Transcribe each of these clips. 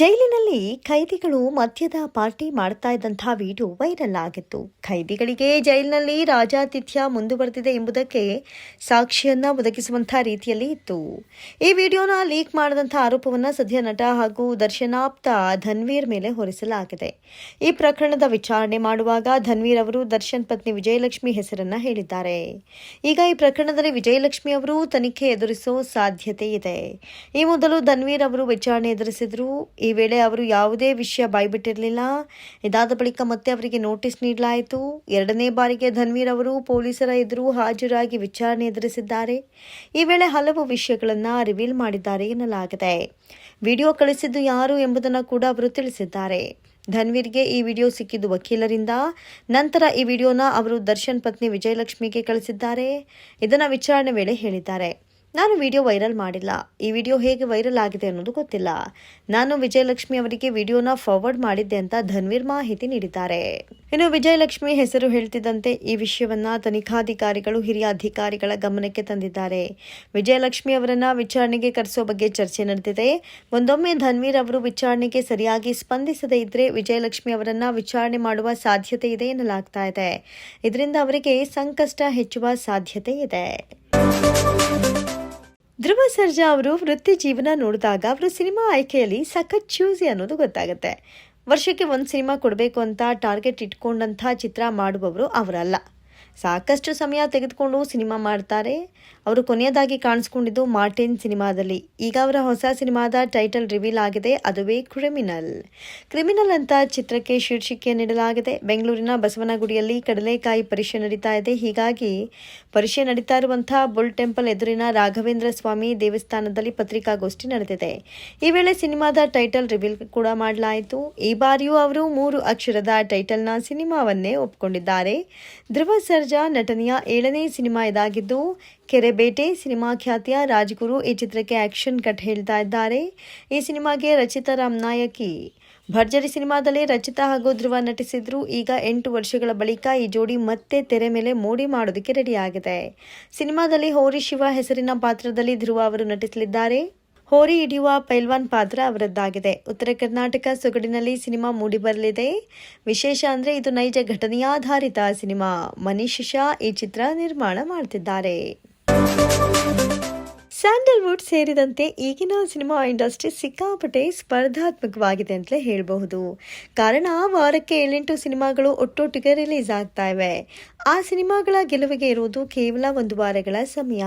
ಜೈಲಿನಲ್ಲಿ ಖೈದಿಗಳು ಮದ್ಯದ ಪಾರ್ಟಿ ಮಾಡ್ತಾ ಇದ್ದಂತಹ ವಿಡಿಯೋ ವೈರಲ್ ಆಗಿತ್ತು. ಖೈದಿಗಳಿಗೆ ಜೈಲಿನಲ್ಲಿ ರಾಜಾತಿಥ್ಯ ಮುಂದುವರೆದಿದೆ ಎಂಬುದಕ್ಕೆ ಸಾಕ್ಷಿಯನ್ನ ಒದಗಿಸುವಂತಹ ರೀತಿಯಲ್ಲಿ ಇತ್ತು. ಈ ವಿಡಿಯೋನ ಲೀಕ್ ಮಾಡಿದಂತಹ ಆರೋಪವನ್ನ ಸದ್ಯ ನಟ ಹಾಗೂ ದರ್ಶನಾಪ್ತ ಧನ್ವೀರ್ ಮೇಲೆ ಹೊರಿಸಲಾಗಿದೆ. ಈ ಪ್ರಕರಣದ ವಿಚಾರಣೆ ಮಾಡುವಾಗ ಧನ್ವೀರ್ ಅವರು ದರ್ಶನ್ ಪತ್ನಿ ವಿಜಯಲಕ್ಷ್ಮಿ ಹೆಸರನ್ನ ಹೇಳಿದ್ದಾರೆ. ಈಗ ಈ ಪ್ರಕರಣದಲ್ಲಿ ವಿಜಯಲಕ್ಷ್ಮಿ ಅವರು ತನಿಖೆ ಎದುರಿಸೋ ಸಾಧ್ಯತೆ ಇದೆ. ಈ ಮೊದಲು ಧನ್ವೀರ್ ಅವರು ವಿಚಾರಣೆ ಎದುರಿಸಿದ್ರು. ಈ ವೇಳೆ ಅವರು ಯಾವುದೇ ವಿಷಯ ಬಾಯ್ಬಿಟ್ಟಿರಲಿಲ್ಲ. ಇದಾದ ಬಳಿಕ ಮತ್ತೆ ಅವರಿಗೆ ನೋಟಿಸ್ ನೀಡಲಾಯಿತು. ಎರಡನೇ ಬಾರಿಗೆ ಧನ್ವೀರ್ ಅವರು ಪೊಲೀಸರ ಎದುರು ಹಾಜರಾಗಿ ವಿಚಾರಣೆ ಎದುರಿಸಿದ್ದಾರೆ. ಈ ವೇಳೆ ಹಲವು ವಿಷಯಗಳನ್ನು ರಿವೀಲ್ ಮಾಡಿದ್ದಾರೆ ಎನ್ನಲಾಗಿದೆ. ವಿಡಿಯೋ ಕಳಿಸಿದ್ದು ಯಾರು ಎಂಬುದನ್ನು ಕೂಡ ಅವರು ತಿಳಿಸಿದ್ದಾರೆ. ಧನ್ವೀರ್ಗೆ ಈ ವಿಡಿಯೋ ಸಿಕ್ಕಿದ್ದು ವಕೀಲರಿಂದ. ನಂತರ ಈ ವಿಡಿಯೋನ ಅವರು ದರ್ಶನ್ ಪತ್ನಿ ವಿಜಯಲಕ್ಷ್ಮಿಗೆ ಕಳಿಸಿದ್ದಾರೆ. ಇದನ್ನು ವಿಚಾರಣೆ ವೇಳೆ ಹೇಳಿದ್ದಾರೆ. ನಾನು ವಿಡಿಯೋ ವೈರಲ್ ಮಾಡಿಲ್ಲ. ಈ ವಿಡಿಯೋ ಹೇಗೆ ವೈರಲ್ ಆಗಿದೆ ಅನ್ನೋದು ಗೊತ್ತಿಲ್ಲ. ನಾನು ವಿಜಯಲಕ್ಷ್ಮಿ ಅವರಿಗೆ ವಿಡಿಯೋನ ಫಾರ್ವರ್ಡ್ ಮಾಡಿದ್ದೆ ಅಂತ ಧನ್ವೀರ್ ಮಾಹಿತಿ ನೀಡಿದ್ದಾರೆ. ಇನ್ನು ವಿಜಯಲಕ್ಷ್ಮಿ ಹೆಸರು ಹೇಳ್ತಿದ್ದಂತೆ ಈ ವಿಷಯವನ್ನ ತನಿಖಾಧಿಕಾರಿಗಳು, ಹಿರಿಯ ಅಧಿಕಾರಿಗಳ ಗಮನಕ್ಕೆ ತಂದಿದ್ದಾರೆ. ವಿಜಯಲಕ್ಷ್ಮಿ ಅವರನ್ನ ವಿಚಾರಣೆಗೆ ಕರೆಸೋ ಬಗ್ಗೆ ಚರ್ಚೆ ನಡೆದಿದೆ. ಒಂದೊಮ್ಮೆ ಧನ್ವೀರ್ ಅವರು ವಿಚಾರಣೆಗೆ ಸರಿಯಾಗಿ ಸ್ಪಂದಿಸದೇ ಇದ್ರೆ ವಿಜಯಲಕ್ಷ್ಮಿ ಅವರನ್ನ ವಿಚಾರಣೆ ಮಾಡುವ ಸಾಧ್ಯತೆ ಇದೆ ಎನ್ನಲಾಗ್ತಾ ಇದೆ. ಇದರಿಂದ ಅವರಿಗೆ ಸಂಕಷ್ಟ ಹೆಚ್ಚುವ ಸಾಧ್ಯತೆ ಇದೆ. ಸರ್ಜಾ ಅವರು ವೃತ್ತಿ ಜೀವನ ನೋಡಿದಾಗ ಅವರು ಸಿನಿಮಾ ಆಯ್ಕೆಯಲ್ಲಿ ಸಖತ್ ಚೂಸಿ ಅನ್ನೋದು ಗೊತ್ತಾಗುತ್ತೆ. ವರ್ಷಕ್ಕೆ ಒಂದು ಸಿನಿಮಾ ಕೊಡಬೇಕು ಅಂತ ಟಾರ್ಗೆಟ್ ಇಟ್ಕೊಂಡಂಥ ಚಿತ್ರ ಮಾಡುವವರು ಅವರಲ್ಲ. ಸಾಕಷ್ಟು ಸಮಯ ತೆಗೆದುಕೊಂಡು ಸಿನಿಮಾ ಮಾಡ್ತಾರೆ. ಅವರು ಕೊನೆಯದಾಗಿ ಕಾಣಿಸ್ಕೊಂಡಿದ್ದು ಮಾರ್ಟಿನ್ ಸಿನಿಮಾದಲ್ಲಿ. ಈಗ ಅವರ ಹೊಸ ಸಿನಿಮಾದ ಟೈಟಲ್ ರಿವೀಲ್ ಆಗಿದೆ, ಅದುವೇ ಕ್ರಿಮಿನಲ್. ಕ್ರಿಮಿನಲ್ ಅಂತ ಚಿತ್ರಕ್ಕೆ ಶೀರ್ಷಿಕೆ ನೀಡಲಾಗಿದೆ. ಬೆಂಗಳೂರಿನ ಬಸವನಗುಡಿಯಲ್ಲಿ ಕಡಲೆಕಾಯಿ ಪರೀಕ್ಷೆ ನಡೀತಾ ಇದೆ. ಹೀಗಾಗಿ ಪರೀಕ್ಷೆ ನಡೀತಾ ಇರುವಂತಹ ಬುಲ್ ಟೆಂಪಲ್ ಎದುರಿನ ರಾಘವೇಂದ್ರ ಸ್ವಾಮಿ ದೇವಸ್ಥಾನದಲ್ಲಿ ಪತ್ರಿಕಾಗೋಷ್ಠಿ ನಡೆದಿದೆ. ಈ ವೇಳೆ ಸಿನಿಮಾದ ಟೈಟಲ್ ರಿವೀಲ್ ಕೂಡ ಮಾಡಲಾಯಿತು. ಈ ಬಾರಿಯೂ ಅವರು ಮೂರು ಅಕ್ಷರದ ಟೈಟಲ್ನ ಸಿನಿಮಾವನ್ನೇ ಒಪ್ಪಿಕೊಂಡಿದ್ದಾರೆ. ಧ್ರುವ ಸರ್ಜಾ ನಟನೆಯ ಏಳನೇ ಸಿನಿಮಾ ಇದಾಗಿದ್ದು ಕೆರೆಬೇಟೆ ಸಿನಿಮಾ ಖ್ಯಾತಿಯ ರಾಜ್ಗುರು ಈ ಚಿತ್ರಕ್ಕೆ ಆಕ್ಷನ್ ಕಟ್ ಹೇಳ್ತಾ ಇದ್ದಾರೆ. ಈ ಸಿನಿಮಾಗೆ ರಚಿತಾ ರಾಮ್ ನಾಯಕಿ, ಭರ್ಜರಿ ಸಿನಿಮಾದಲ್ಲಿ ರಚಿತಾ ಹಾಗೂ ಧ್ರುವ ನಟಿಸಿದ್ರು. ಈಗ ಎಂಟು ವರ್ಷಗಳ ಬಳಿಕ ಈ ಜೋಡಿ ಮತ್ತೆ ತೆರೆ ಮೇಲೆ ಮೋಡಿ ಮಾಡೋದಕ್ಕೆ ರೆಡಿಯಾಗಿದೆ. ಸಿನಿಮಾದಲ್ಲಿ ಹೋರಿ ಶಿವ ಹೆಸರಿನ ಪಾತ್ರದಲ್ಲಿ ಧ್ರುವ ಅವರು ನಟಿಸಲಿದ್ದಾರೆ. ಹೋರಿ ಹಿಡಿಯುವ ಪೈಲ್ವಾನ್ ಪಾತ್ರ ಅವರದ್ದಾಗಿದೆ. ಉತ್ತರ ಕರ್ನಾಟಕ ಸೊಗಡಿನಲ್ಲಿ ಸಿನಿಮಾ ಮೂಡಿಬರಲಿದೆ ವಿಶೇಷ ಅಂದ್ರೆ ಇದು ನೈಜ ಘಟನೆಯಾಧಾರಿತ ಸಿನಿಮಾ. ಮನೀಶ್ ಶಾ ಈ ಚಿತ್ರ ನಿರ್ಮಾಣ ಮಾಡ್ತಿದ್ದಾರೆ. ಸ್ಯಾಂಡಲ್ವುಡ್ ಸೇರಿದಂತೆ ಈಗಿನ ಸಿನಿಮಾ ಇಂಡಸ್ಟ್ರಿ ಸಿಕ್ಕಾಪಟ್ಟೆ ಸ್ಪರ್ಧಾತ್ಮಕವಾಗಿದೆ ಅಂತಲೇ ಹೇಳಬಹುದು. ಕಾರಣ, ವಾರಕ್ಕೆ ಏಳೆಂಟು ಸಿನಿಮಾಗಳು ಒಟ್ಟೊಟ್ಟಿಗೆ ರಿಲೀಸ್ ಆಗ್ತಾ ಇವೆ. ಆ ಸಿನಿಮಾಗಳ ಗೆಲುವಿಗೆ ಇರುವುದು ಕೇವಲ ಒಂದು ವಾರಗಳ ಸಮಯ.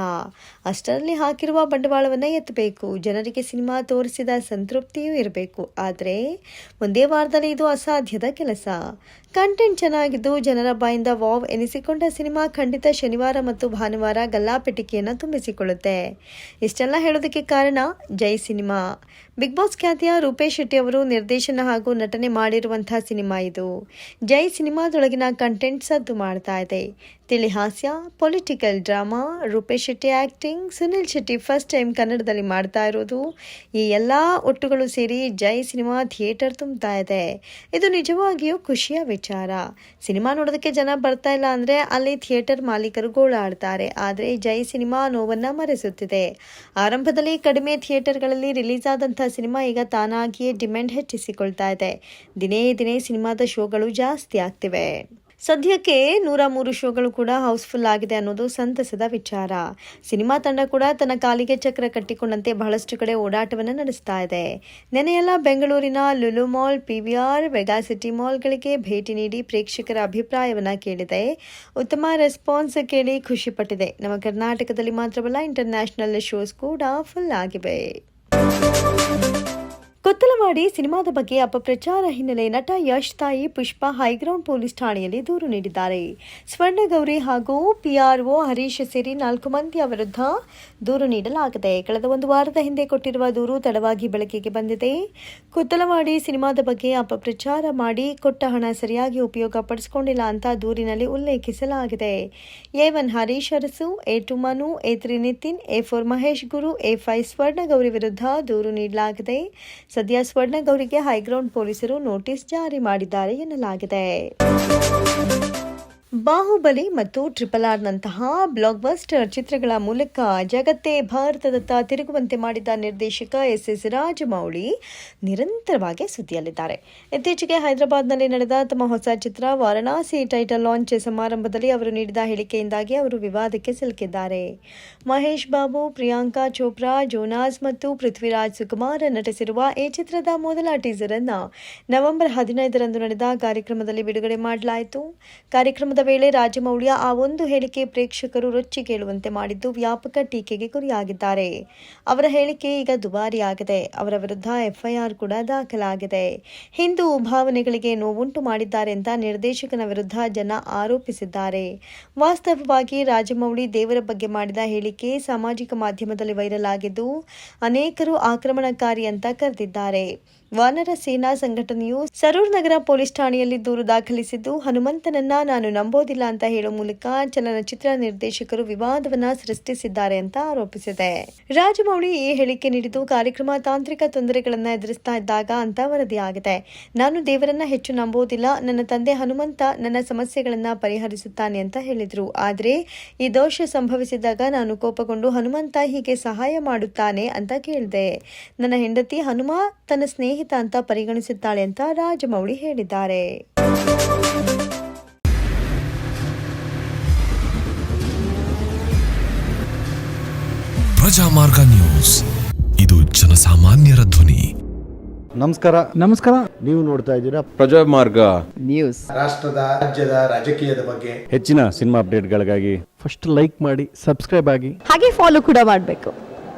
ಅಷ್ಟರಲ್ಲಿ ಹಾಕಿರುವ ಬಂಡವಾಳವನ್ನು ಎತ್ತಬೇಕು. ಜನರಿಗೆ ಸಿನಿಮಾ ತೋರಿಸಿದ ಸಂತೃಪ್ತಿಯೂ ಇರಬೇಕು. ಆದರೆ, ಒಂದೇ ವಾರದಲ್ಲಿ ಇದು ಅಸಾಧ್ಯದ ಕೆಲಸ. ಕಂಟೆಂಟ್ ಚೆನ್ನಾಗಿದ್ದು ಜನರ ಬಾಯಿಂದ ವಾವ್ ಎನಿಸಿಕೊಂಡ ಸಿನಿಮಾ ಖಂಡಿತ ಶನಿವಾರ ಮತ್ತು ಭಾನುವಾರ ಗಲ್ಲಾಪೆಟಿಕೆಯನ್ನು ತುಂಬಿಸಿಕೊಳ್ಳುತ್ತೆ. ಇಷ್ಟೆಲ್ಲ ಹೇಳೋದಕ್ಕೆ ಕಾರಣ ಜೈ ಸಿನಿಮಾ. ಬಿಗ್ ಬಾಸ್ ಖ್ಯಾತಿಯ ರೂಪೇಶ್ ಶೆಟ್ಟಿ ಅವರು ನಿರ್ದೇಶನ ಹಾಗೂ ನಟನೆ ಮಾಡಿರುವಂತಹ ಸಿನಿಮಾ ಇದು. ಜೈ ಸಿನಿಮಾದೊಳಗಿನ ಕಂಟೆಂಟ್ ಸದ್ದು ಮಾಡ್ತಾ ಇದೆ. ತಿಳಿ ಹಾಸ್ಯ, political drama, Rupesh Shetty acting, Sunil Shetty first time ಕನ್ನಡದಲ್ಲಿ ಮಾಡ್ತಾ ಇರೋದು. ಈ ಎಲ್ಲ ಒಟ್ಟುಗಳು ಸೇರಿ ಜೈ ಸಿನಿಮಾ ಥಿಯೇಟರ್ ತುಂಬ್ತಾ ಇದೆ. ಇದು ನಿಜವಾಗಿಯೂ ಖುಷಿಯ ವಿಚಾರ. ಸಿನಿಮಾ ನೋಡೋದಕ್ಕೆ ಜನ ಬರ್ತಾ ಇಲ್ಲ ಅಂದರೆ ಅಲ್ಲಿ ಥಿಯೇಟರ್ ಮಾಲೀಕರು ಗೋಳಾಡ್ತಾರೆ. ಆದರೆ ಜೈ ಸಿನಿಮಾ ನೋವನ್ನು ಮರೆಸುತ್ತಿದೆ. ಆರಂಭದಲ್ಲಿ ಕಡಿಮೆ ಥಿಯೇಟರ್ಗಳಲ್ಲಿ ರಿಲೀಸ್ ಆದಂಥ ಸಿನಿಮಾ ಈಗ ತಾನಾಗಿಯೇ ಡಿಮ್ಯಾಂಡ್ ಹೆಚ್ಚಿಸಿಕೊಳ್ತಾ ಇದೆ. ದಿನೇ ದಿನೇ ಸಿನಿಮಾದ ಶೋಗಳು ಜಾಸ್ತಿ ಆಗ್ತಿವೆ. ಸದ್ಯಕ್ಕೆ ನೂರ ಮೂರು ಶೋಗಳು ಕೂಡ ಹೌಸ್ಫುಲ್ ಆಗಿದೆ ಅನ್ನೋದು ಸಂತಸದ ವಿಚಾರ. ಸಿನಿಮಾ ತಂಡ ಕೂಡ ತನ್ನ ಕಾಲಿಗೆ ಚಕ್ರ ಕಟ್ಟಿಕೊಂಡಂತೆ ಬಹಳಷ್ಟು ಕಡೆ ಓಡಾಟವನ್ನು ನಡೆಸ್ತಾ ಇದೆ. ನೆನೆಯೆಲ್ಲ ಬೆಂಗಳೂರಿನ Lulu mall PVR Vega City ಮಾಲ್ಗಳಿಗೆ ಭೇಟಿ ನೀಡಿ ಪ್ರೇಕ್ಷಕರ ಅಭಿಪ್ರಾಯವನ್ನು ಕೇಳಿದೆ. ಉತ್ತಮ ರೆಸ್ಪಾನ್ಸ್ ಕೇಳಿ ಖುಷಿಪಟ್ಟಿದೆ ನಮ್ಮ ಕರ್ನಾಟಕದಲ್ಲಿ ಮಾತ್ರವಲ್ಲ, ಇಂಟರ್ನ್ಯಾಷನಲ್ ಶೋಸ್ ಕೂಡ ಫುಲ್ ಆಗಿವೆ. ಕೊತ್ತಲವಾಡಿ ಸಿನಿಮಾದ ಬಗ್ಗೆ ಅಪಪ್ರಚಾರ ಹಿನ್ನೆಲೆ ನಟ ಯಶ್ ತಾಯಿ ಪುಷ್ಪಾ ಹೈಗ್ರೌಂಡ್ ಪೊಲೀಸ್ ಠಾಣೆಯಲ್ಲಿ ದೂರು ನೀಡಿದ್ದಾರೆ. ಸ್ವರ್ಣಗೌರಿ ಹಾಗೂ ಪಿಆರ್ಒ ಹರೀಶ್ ಸೇರಿ ನಾಲ್ಕು ಮಂದಿಯ ವಿರುದ್ಧ ದೂರು ನೀಡಲಾಗಿದೆ. ಕಳೆದ ಒಂದು ವಾರದ ಹಿಂದೆ ಕೊಟ್ಟಿರುವ ದೂರು ತಡವಾಗಿ ಬೆಳಕಿಗೆ ಬಂದಿದೆ. ಕೊತ್ತಲವಾಡಿ ಸಿನಿಮಾದ ಬಗ್ಗೆ ಅಪಪ್ರಚಾರ ಮಾಡಿ ಕೊಟ್ಟ ಹಣ ಸರಿಯಾಗಿ ಉಪಯೋಗ ಪಡಿಸಿಕೊಂಡಿಲ್ಲ ಅಂತ ದೂರಿನಲ್ಲಿ ಉಲ್ಲೇಖಿಸಲಾಗಿದೆ. A one Harish Arasu, A two Manu, A three Nitin, A four Mahesh Guru, A five Swarnagowri ವಿರುದ್ಧ ದೂರು ನೀಡಲಾಗಿದೆ. ಸದ್ಯ ಸ್ವರ್ಣಗೌರಿಗೆ ಹೈಗ್ರೌಂಡ್ ಪೊಲೀಸರು ನೋಟಿಸ್ ಜಾರಿ ಮಾಡಿದ್ದಾರೆ ಎನ್ನಲಾಗಿದೆ. ಬಾಹುಬಲಿ ಮತ್ತು ಟ್ರಿಪಲ್ ಆರ್ ನಂತಹ ಬ್ಲಾಕ್ಬಸ್ಟರ್ ಚಿತ್ರಗಳ ಮೂಲಕ ಜಗತ್ತೇ ಭಾರತದತ್ತ ತಿರುಗುವಂತೆ ಮಾಡಿದ ನಿರ್ದೇಶಕ ಎಸ್ ಎಸ್ ರಾಜಮೌಳಿ ನಿರಂತರವಾಗಿ ಸುದ್ದಿಯಲ್ಲಿದ್ದಾರೆ. ಇತ್ತೀಚೆಗೆ ಹೈದರಾಬಾದ್ನಲ್ಲಿ ನಡೆದ ತಮ್ಮ ಹೊಸ ಚಿತ್ರ ವಾರಣಾಸಿ ಟೈಟಲ್ ಲಾಂಚ್ ಸಮಾರಂಭದಲ್ಲಿ ಅವರು ನೀಡಿದ ಹೇಳಿಕೆಯಿಂದಾಗಿ ಅವರು ವಿವಾದಕ್ಕೆ ಸಿಲುಕಿದ್ದಾರೆ. ಮಹೇಶ್ ಬಾಬು, ಪ್ರಿಯಾಂಕಾ ಚೋಪ್ರಾ, ಜೋನಾಸ್ ಮತ್ತು ಪೃಥ್ವಿರಾಜ್ ಸುಕುಮಾರ್ ನಟಿಸಿರುವ ಈ ಚಿತ್ರದ ಮೊದಲ ಟೀಸರ್ ಅನ್ನು ನವೆಂಬರ್ ಹದಿನೈದರಂದು ನಡೆದ ಕಾರ್ಯಕ್ರಮದಲ್ಲಿ ಬಿಡುಗಡೆ ಮಾಡಲಾಯಿತು. ಕಾರ್ಯಕ್ರಮದ ವೇಳೆ ರಾಜಮೌಳಿಯ ಆ ಒಂದು ಹೇಳಿಕೆ ಪ್ರೇಕ್ಷಕರು ರೊಚ್ಚಿ ಕೇಳುವಂತೆ ಮಾಡಿದ್ದು ವ್ಯಾಪಕ ಟೀಕೆಗೆ ಗುರಿಯಾಗಿದ್ದಾರೆ. ಅವರ ಹೇಳಿಕೆ ಈಗ ದುಬಾರಿಯಾಗಿದೆ ಅವರ ವಿರುದ್ಧ ಎಫ್ಐಆರ್ ಕೂಡ ದಾಖಲಾಗಿದೆ. ಹಿಂದೂ ಭಾವನೆಗಳಿಗೆ ನೋವುಂಟು ಮಾಡಿದ್ದಾರೆ ಅಂತ ನಿರ್ದೇಶಕನ ವಿರುದ್ಧ ಜನ ಆರೋಪಿಸಿದ್ದಾರೆ. ವಾಸ್ತವವಾಗಿ ರಾಜಮೌಳಿ ದೇವರ ಬಗ್ಗೆ ಮಾಡಿದ ಹೇಳಿಕೆ ಸಾಮಾಜಿಕ ಮಾಧ್ಯಮದಲ್ಲಿ ವೈರಲ್ ಆಗಿದ್ದು, ಅನೇಕರು ಆಕ್ರಮಣಕಾರಿ ಅಂತ ಕರೆದಿದ್ದಾರೆ. ವಾನರ ಸೇನಾ ಸಂಘಟನೆಯು ಸರೂರ್ ನಗರ ಪೊಲೀಸ್ ಠಾಣೆಯಲ್ಲಿ ದೂರು ದಾಖಲಿಸಿದ್ದು, ಹನುಮಂತನನ್ನ ನಾನು ನಂಬೋದಿಲ್ಲ ಅಂತ ಹೇಳುವ ಮೂಲಕ ಚಲನಚಿತ್ರ ನಿರ್ದೇಶಕರು ವಿವಾದವನ್ನ ಸೃಷ್ಟಿಸಿದ್ದಾರೆ ಅಂತ ಆರೋಪಿಸಿದೆ. ರಾಜಮೌಳಿ ಈ ಹೇಳಿಕೆ ನೀಡಿದ್ದು, ಕಾರ್ಯಕ್ರಮ ತಾಂತ್ರಿಕ ತೊಂದರೆಗಳನ್ನ ಎದುರಿಸ್ತಾ ಇದ್ದಾಗ ಅಂತ ವರದಿಯಾಗಿದೆ ನಾನು ದೇವರನ್ನ ಹೆಚ್ಚು ನಂಬೋದಿಲ್ಲ, ನನ್ನ ತಂದೆ ಹನುಮಂತ ನನ್ನ ಸಮಸ್ಯೆಗಳನ್ನ ಪರಿಹರಿಸುತ್ತಾನೆ ಅಂತ ಹೇಳಿದ್ರು. ಆದ್ರೆ, ಈ ದೋಷ ಸಂಭವಿಸಿದಾಗ ನಾನು ಕೋಪಗೊಂಡು ಹನುಮಂತ ಹೀಗೆ ಸಹಾಯ ಮಾಡುತ್ತಾನೆ ಅಂತ ಕೇಳಿದೆ. ನನ್ನ ಹೆಂಡತಿ ಹನುಮ ತನ್ನ ಸ್ನೇಹಿತ ಅಂತ ಪರಿಗಣಿಸುತ್ತಾಳೆ ಅಂತ ರಾಜಮೌಳಿ ಹೇಳಿದ್ದಾರೆ. ಪ್ರಜಾಮಾರ್ಗ ನ್ಯೂಸ್. ಇದು ಜನಸಾಮಾನ್ಯರ ಧ್ವನಿ. ನಮಸ್ಕಾರ. ನಮಸ್ಕಾರ. ನೀವು ನೋಡ್ತಾ ಇದ್ದೀರಾ ಪ್ರಜಾಮಾರ್ಗ ನ್ಯೂಸ್. ರಾಷ್ಟ್ರದ ರಾಜ್ಯದ ರಾಜಕೀಯದ ಬಗ್ಗೆ. ಹೆಚ್ಚಿನ ಸಿನಿಮಾ ಅಪ್ಡೇಟ್ಗಳಿಗಾಗಿ ಫಸ್ಟ್ ಲೈಕ್ ಮಾಡಿ ಸಬ್ಸ್ಕ್ರೈಬ್ ಆಗಿ. ಹಾಗೆ ಫಾಲೋ ಕೂಡ ಮಾಡಬೇಕು.